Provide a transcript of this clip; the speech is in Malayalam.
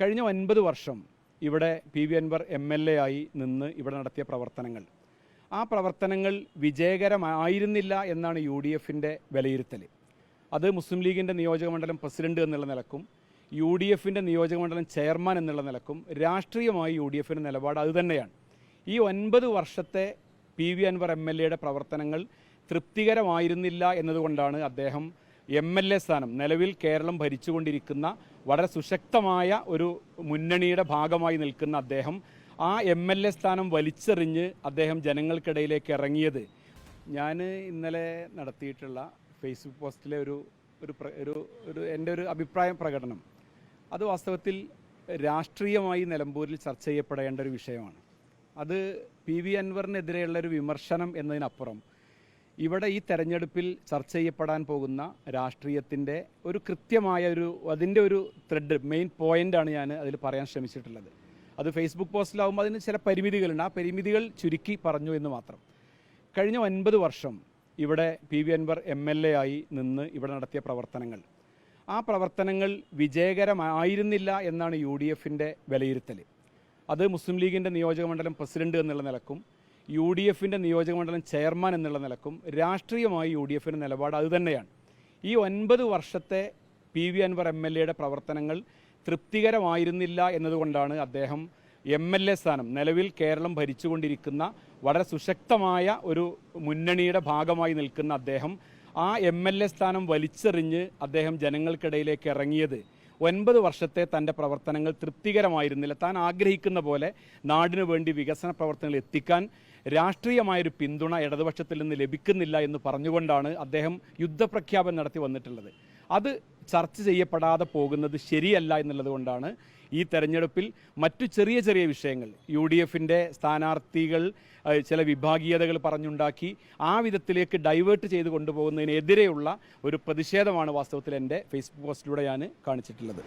കഴിഞ്ഞ ഒൻപത് വർഷം ഇവിടെ P V Anvar M L A ആയി നിന്ന് ഇവിടെ നടത്തിയ പ്രവർത്തനങ്ങൾ. ആ പ്രവർത്തനങ്ങൾ വിജയകരമായിരുന്നില്ല എന്നാണ് യു ഡി എഫിന്റെ വിലയിരുത്തൽ അത് മുസ്ലിം ലീഗിന്റെ നിയോജകമണ്ഡലം പ്രസിഡന്റ് എന്നുള്ള നിലക്കും യു ഡി എഫിന്റെ നിയോജകമണ്ഡലം ചെയർമാൻ എന്നുള്ള നിലക്കും രാഷ്ട്രീയമായി യു ഡി എഫിന്റെ നിലപാട് അതുതന്നെയാണ് ഈ ഒൻപത് വർഷത്തെ P V Anvar M L എയുടെ പ്രവർത്തനങ്ങൾ തൃപ്തികരമായിരുന്നില്ല എന്നതുകൊണ്ടാണ് അദ്ദേഹം എം എൽ എ സ്ഥാനം നിലവിൽ കേരളം ഭരിച്ചുകൊണ്ടിരിക്കുന്ന വളരെ സുശക്തമായ ഒരു മുന്നണിയുടെ ഭാഗമായി നിൽക്കുന്ന അദ്ദേഹം ആ എം എൽ എ സ്ഥാനം വലിച്ചെറിഞ്ഞ് അദ്ദേഹം ജനങ്ങൾക്കിടയിലേക്ക് ഇറങ്ങിയത്. ഞാൻ ഇന്നലെ നടത്തിയിട്ടുള്ള ഫേസ്ബുക്ക് പോസ്റ്റിലെ ഒരു ഒരു ഒരു ഒരു എന്റെ ഒരു അഭിപ്രായ പ്രകടനം. അത് വാസ്തവത്തിൽ രാഷ്ട്രീയമായി നിലമ്പൂരിൽ ചർച്ച ചെയ്യപ്പെടേണ്ട ഒരു വിഷയമാണ്. അത് പി വി അൻവറിനെതിരെയുള്ള ഒരു വിമർശനം എന്നതിനപ്പുറം ഇവിടെ ഈ തെരഞ്ഞെടുപ്പിൽ ചർച്ച ചെയ്യപ്പെടാൻ പോകുന്ന രാഷ്ട്രീയത്തിന്റെ ഒരു കൃത്യമായ ഒരു അതിന്റെ ഒരു ത്രെഡ് മെയിൻ പോയിന്റാണ് ഞാൻ അതിൽ പറയാൻ ശ്രമിച്ചിട്ടുള്ളത്. അത് ഫേസ്ബുക്ക് പോസ്റ്റിലാവുമ്പോൾ അതിന് ചില പരിമിതികളുണ്ട്. ആ പരിമിതികൾ ചുരുക്കി പറഞ്ഞു എന്ന് മാത്രം. കഴിഞ്ഞ ഒൻപത് വർഷം ഇവിടെ P V Anvar M L A ആയി നിന്ന് ഇവിടെ നടത്തിയ പ്രവർത്തനങ്ങൾ. ആ പ്രവർത്തനങ്ങൾ വിജയകരമായിരുന്നില്ല എന്നാണ് യു ഡി എഫിന്റെ വിലയിരുത്തൽ അത് മുസ്ലിം ലീഗിന്റെ നിയോജകമണ്ഡലം പ്രസിഡന്റ് എന്നുള്ള നിലക്കും യു ഡി എഫിന്റെ നിയോജകമണ്ഡലം ചെയർമാൻ എന്നുള്ള നിലക്കും രാഷ്ട്രീയമായി യു ഡി എഫിന്റെ നിലപാട് അതുതന്നെയാണ് ഈ ഒൻപത് വർഷത്തെ P V Anvar M L എയുടെ പ്രവർത്തനങ്ങൾ തൃപ്തികരമായിരുന്നില്ല എന്നതുകൊണ്ടാണ് അദ്ദേഹം എം എൽ എ സ്ഥാനം നിലവിൽ കേരളം ഭരിച്ചുകൊണ്ടിരിക്കുന്ന വളരെ സുശക്തമായ ഒരു മുന്നണിയുടെ ഭാഗമായി നിൽക്കുന്ന അദ്ദേഹം ആ എം എൽ എ സ്ഥാനം വലിച്ചെറിഞ്ഞ് അദ്ദേഹം ജനങ്ങൾക്കിടയിലേക്ക് ഇറങ്ങിയത് ഒൻപത് വർഷത്തെ തന്റെ പ്രവർത്തനങ്ങൾ തൃപ്തികരമായിരുന്നില്ല. താൻ ആഗ്രഹിക്കുന്ന പോലെ നാടിനു വേണ്ടി വികസന പ്രവർത്തനങ്ങൾ എത്തിക്കാൻ രാഷ്ട്രീയമായൊരു പിന്തുണ ഇടതുപക്ഷത്തിൽ നിന്ന് ലഭിക്കുന്നില്ല എന്ന് പറഞ്ഞുകൊണ്ടാണ് അദ്ദേഹം യുദ്ധപ്രഖ്യാപനം നടത്തി വന്നിട്ടുള്ളത്. അത് ചർച്ച ചെയ്യപ്പെടാതെ പോകുന്നത് ശരിയല്ല എന്നുള്ളത് കൊണ്ടാണ് ഈ തെരഞ്ഞെടുപ്പിൽ മറ്റു ചെറിയ ചെറിയ വിഷയങ്ങൾ യു ഡി എഫിന്റെ സ്ഥാനാർത്ഥികൾ ചില വിഭാഗീയതകൾ പറഞ്ഞുണ്ടാക്കി ആ വിധത്തിലേക്ക് ഡൈവേർട്ട് ചെയ്ത് കൊണ്ടുപോകുന്നതിനെതിരെയുള്ള ഒരു പ്രതിഷേധമാണ് വാസ്തവത്തിൽ എന്റെ ഫേസ്ബുക്ക് പോസ്റ്റിലൂടെ ഞാൻ കാണിച്ചിട്ടുള്ളത്.